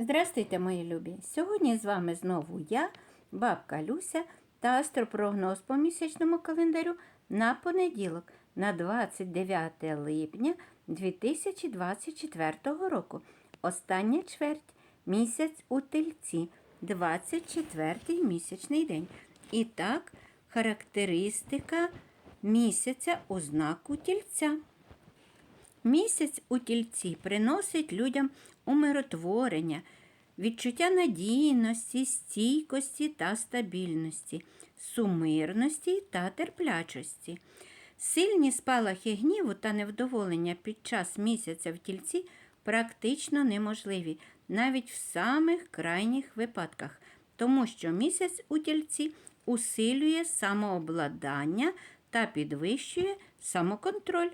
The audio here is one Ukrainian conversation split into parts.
Здрастуйте, мої любі! Сьогодні з вами знову я, бабка Люся та астропрогноз по місячному календарю на понеділок, на 29 липня 2024 року. Остання чверть, місяць у тельці, 24 місячний день. І так, характеристика місяця у знаку тільця. Місяць у тільці приносить людям умиротворення, відчуття надійності, стійкості та стабільності, сумирності та терплячості. Сильні спалахи гніву та невдоволення під час місяця в тільці практично неможливі, навіть в самих крайніх випадках, тому що місяць у тільці усилює самообладання та підвищує самоконтроль.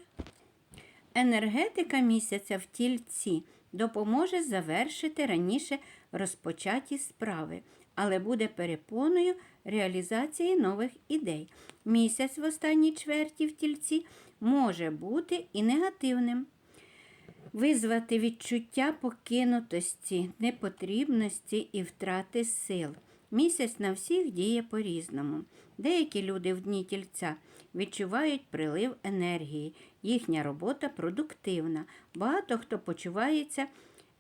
Енергетика місяця в тільці допоможе завершити раніше розпочаті справи, але буде перепоною реалізації нових ідей. Місяць в останній чверті в тільці може бути і негативним. Визвати відчуття покинутості, непотрібності і втрати сил. Місяць на всіх діє по-різному. Деякі люди в дні тільця відчувають прилив енергії, їхня робота продуктивна. Багато хто почувається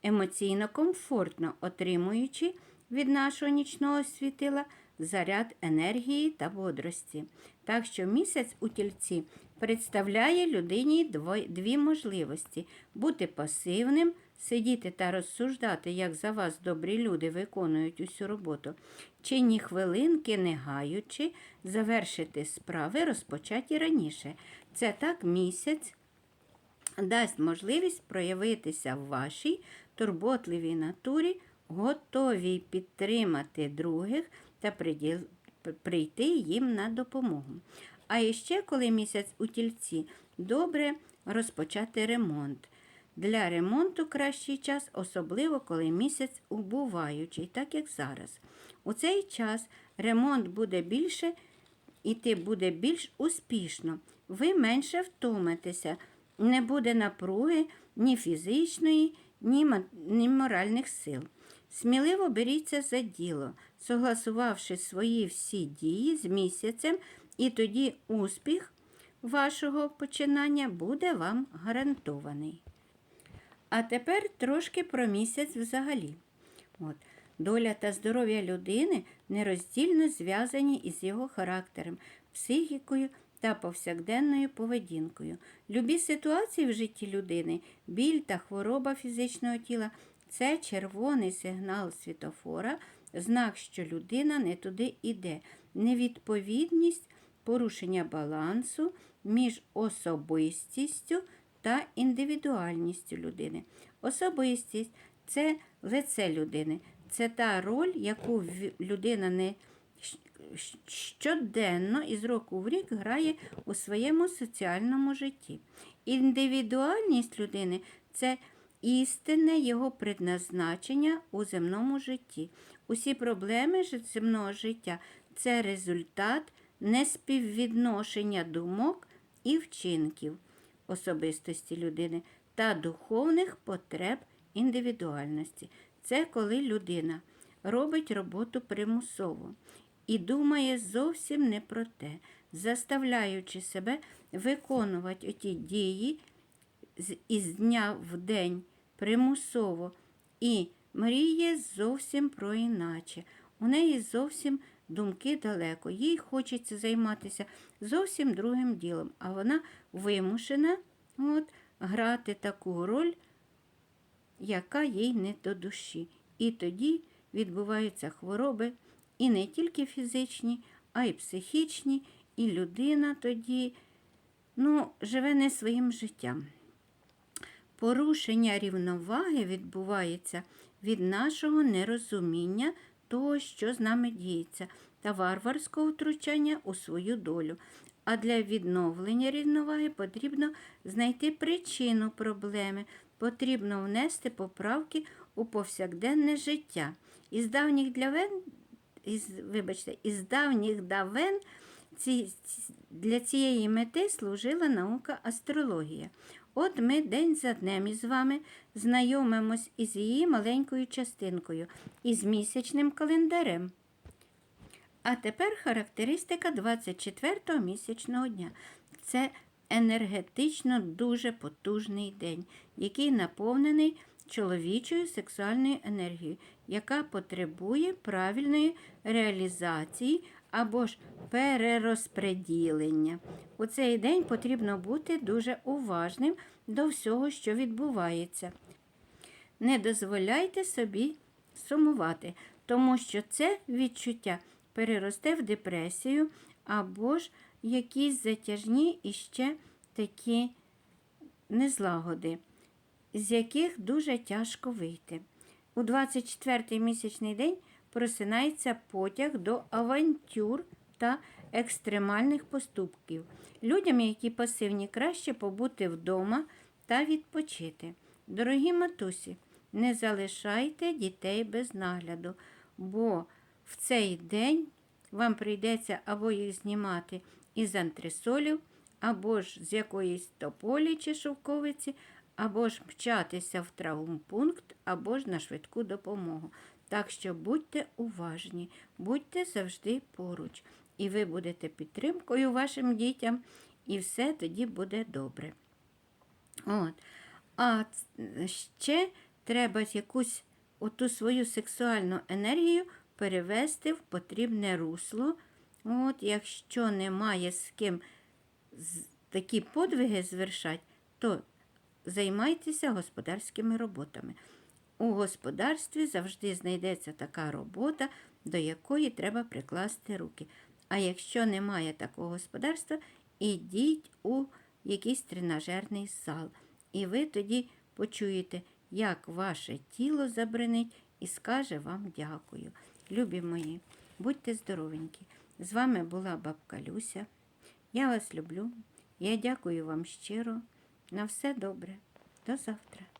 емоційно комфортно, отримуючи від нашого нічного світила заряд енергії та бодрості. Так що місяць у тільці представляє людині дві можливості бути пасивним, сидіти та розсуждати, як за вас добрі люди виконують усю роботу, чи ні хвилинки не гаючи, завершити справи, розпочаті раніше. Це так місяць дасть можливість проявитися в вашій турботливій натурі, готовій підтримати других та прийти їм на допомогу. А іще, коли місяць у тільці, добре розпочати ремонт. Для ремонту кращий час, особливо коли місяць убуваючий, так як зараз. У цей час ремонт буде більше іти буде більш успішно. Ви менше втомитеся, не буде напруги ні фізичної, ні, моральних сил. Сміливо беріться за діло, согласувавши свої всі дії з місяцем, і тоді успіх вашого починання буде вам гарантований. А тепер трошки про місяць взагалі. От. Доля та здоров'я людини нероздільно зв'язані із його характером, психікою та повсякденною поведінкою. Любі ситуації в житті людини, біль та хвороба фізичного тіла це червоний сигнал світофора, знак, що людина не туди іде. Невідповідність, порушення балансу між особистістю та індивідуальністю людини. Особистість це лице людини, це та роль, яку людина не щоденно із року в рік грає у своєму соціальному житті. Індивідуальність людини це істинне його предназначення у земному житті. Усі проблеми земного життя це результат неспіввідношення думок і вчинків особистості людини та духовних потреб індивідуальності. Це коли людина робить роботу примусово і думає зовсім не про те, заставляючи себе виконувати оті дії із дня в день примусово і мріє зовсім про іначе. У неї зовсім думки далеко. Їй хочеться займатися зовсім другим ділом, а вона вимушена от, грати таку роль, яка їй не до душі. І тоді відбуваються хвороби і не тільки фізичні, а й психічні, і людина тоді ну, живе не своїм життям. Порушення рівноваги відбувається від нашого нерозуміння того, що з нами діється, та варварського втручання у свою долю. А для відновлення рівноваги потрібно знайти причину проблеми, потрібно внести поправки у повсякденне життя. Із давніх давен, із, вибачте, із давніх давен ці- для цієї мети служила наука астрологія. От ми день за днем із вами знайомимось із її маленькою частинкою, із місячним календарем. А тепер характеристика 24-го місячного дня. Це енергетично дуже потужний день, який наповнений чоловічою сексуальною енергією, яка потребує правильної реалізації або ж перерозпреділення. У цей день потрібно бути дуже уважним до всього, що відбувається. Не дозволяйте собі сумувати, тому що це відчуття переросте в депресію або ж якісь затяжні і ще такі незлагоди, з яких дуже тяжко вийти. У 24-й місячний день просинається потяг до авантюр та екстремальних поступків. Людям, які пасивні, краще побути вдома та відпочити. Дорогі матусі, не залишайте дітей без нагляду, бо в цей день вам прийдеться або їх знімати із антресолів, або ж з якоїсь тополі чи шовковиці, або ж мчатися в травмпункт, або ж на швидку допомогу. Так що будьте уважні, будьте завжди поруч, і ви будете підтримкою вашим дітям, і все тоді буде добре. От. А ще треба якусь оту свою сексуальну енергію перевести в потрібне русло. От, якщо немає з ким такі подвиги звершати, то займайтеся господарськими роботами. У господарстві завжди знайдеться така робота, до якої треба прикласти руки. А якщо немає такого господарства, ідіть у якийсь тренажерний зал. І ви тоді почуєте, як ваше тіло забринить і скаже вам дякую. Любі мої, будьте здоровенькі. З вами була бабка Люся. Я вас люблю. Я дякую вам щиро. На все добре. До завтра.